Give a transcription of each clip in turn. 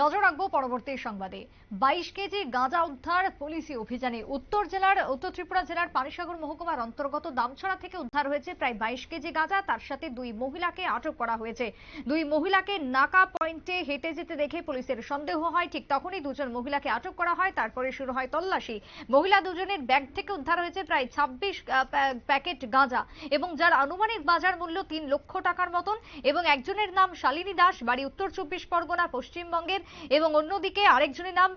নজর রাখব পরবর্তী সংবাদে। বাইশ কেজি গাঁজা উদ্ধার, পুলিশি অভিযানে উত্তর জেলার, উত্তর ত্রিপুরা জেলার পানিসাগর মহকুমার অন্তর্গত দামছড়া থেকে উদ্ধার হয়েছে প্রায় বাইশ কেজি গাঁজা। তার সাথে দুই মহিলাকে আটক করা হয়েছে। দুই মহিলাকে নাকা পয়েন্টে হেঁটে যেতে দেখে পুলিশের সন্দেহ হয়। ঠিক তখনই দুজন মহিলাকে আটক করা হয়, তারপরে শুরু হয় তল্লাশি। মহিলা দুজনের ব্যাগ থেকে উদ্ধার হয়েছে প্রায় ছাব্বিশ প্যাকেট গাঁজা এবং যার আনুমানিক বাজার মূল্য তিন লক্ষ টাকার মতন এবং একজনের নাম শালিনী দাস, বাড়ি উত্তর চব্বিশ পরগনা, পশ্চিমবঙ্গের এবং অন্যদিকে আরেকজনের নাম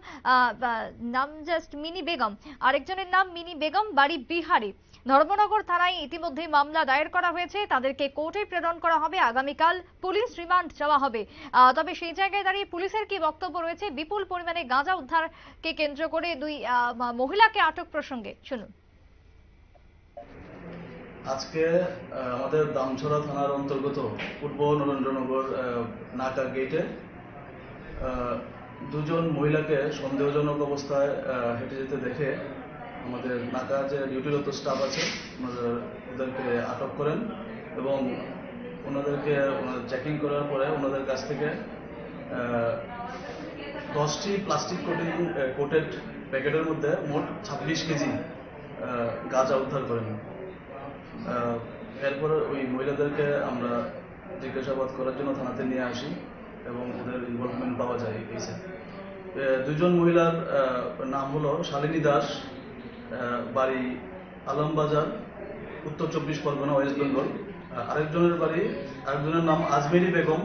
নাম জাস্ট মিনি বেগম। আরেকজনের নাম মিনি বেগম, বাড়ি বিহারে। ধর্মনগর থানায় ইতিমধ্যে মামলা দায়ের করা হয়েছে। তাদেরকে কোর্টে প্রেরণ করা হবে। আগামীকাল পুলিশ রিমান্ড চাওয়া হবে। তবে সেই জায়গায় দাঁড়িয়ে পুলিশের কি বক্তব্য রয়েছে? বিপুল পরিমাণে গাঁজা উদ্ধারকে কেন্দ্র করে দুই মহিলাকে আটক প্রসঙ্গে। শুনুন। আজকে আমাদের দামছড়া থানার অন্তর্গত পূর্ব নরেন্দ্রনগর নাকা গেটে দুজন মহিলাকে সন্দেহজনক অবস্থায় হেঁটে যেতে দেখে আমাদের নাকা যে ডিউটিরত স্টাফ আছে, ওনাদের, ওদেরকে আটক করেন এবং ওনাদেরকে চেকিং করার পরে ওনাদের কাছ থেকে দশটি প্লাস্টিক কোটিং কোটেড প্যাকেটের মধ্যে মোট ছাব্বিশ কেজি গাঁজা উদ্ধার করেন। এরপর ওই মহিলাদেরকে আমরা জিজ্ঞাসাবাদ করার জন্য থানাতে নিয়ে আসি। এবং ওদের ইনভলভমেন্ট পাওয়া যায় এই কেসে দুজন মহিলার নাম হলো শালিনী দাস বাড়ি আলমবাজার উত্তর চব্বিশ পরগনা ওয়েস্ট বেঙ্গল। আরেকজনের বাড়ি আরেকজনের নাম আজমেরি বেগম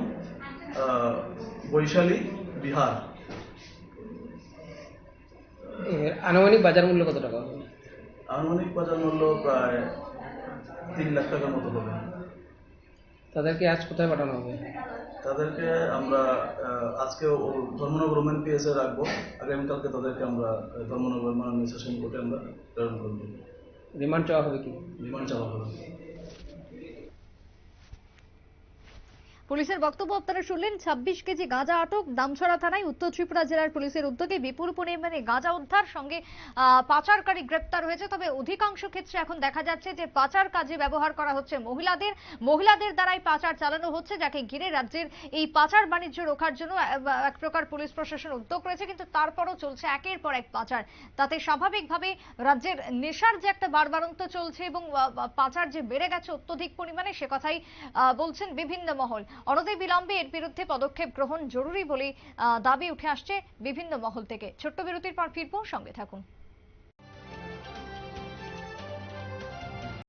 বৈশালী বিহার। আনুমানিক বাজার মূল্য কত টাকা? আনুমানিক বাজার মূল্য প্রায় তিন লাখ টাকার মতো হবে। তাদেরকে আজ কোথায় পাঠানো হবে? তাদেরকে আমরা আজকে ধর্মনগর ওমেন পিএসে রাখব। আগামীকালকে তাদেরকে আমরা ধর্মনগর মাননীয় সেশন কোর্টে আমরা প্রেরণ করব। রিমান্ড চাওয়া হবে কি? রিমান্ড চাওয়া হবে। পুলিশের বক্তব্য আপনারা শুনলেন, ছাব্বিশ কেজি গাঁজা আটক, দামছড়া থানায় উত্তর ত্রিপুরা জেলার পুলিশের উদ্যোগে বিপুল পরিমাণে গাঁজা উদ্ধার সঙ্গে পাচারকারী গ্রেপ্তার হয়েছে। তবে অধিকাংশ ক্ষেত্রে এখন দেখা যাচ্ছে যে পাচার কাজে ব্যবহার করা হচ্ছে মহিলাদের। মহিলাদের দ্বারাই পাচার চালানো হচ্ছে, যাকে ঘিরে রাজ্যের এই পাচার বাণিজ্য রোখার জন্য এক প্রকার পুলিশ প্রশাসন উদ্যোগ রয়েছে। কিন্তু তারপরও চলছে একের পর এক পাচার। তাতে স্বাভাবিকভাবে রাজ্যের নেশার যে একটা বারবারন্ত চলছে এবং পাচার যে বেড়ে গেছে অত্যধিক পরিমাণে, সে কথাই বলছেন বিভিন্ন মহল। অনতি বিলম্বে এর বিরুদ্ধে পদক্ষেপ গ্রহণ জরুরি বলে দাবি উঠে আসছে বিভিন্ন মহল থেকে। ছোট্ট বিরতির পর ফিরবো, সঙ্গে থাকুন।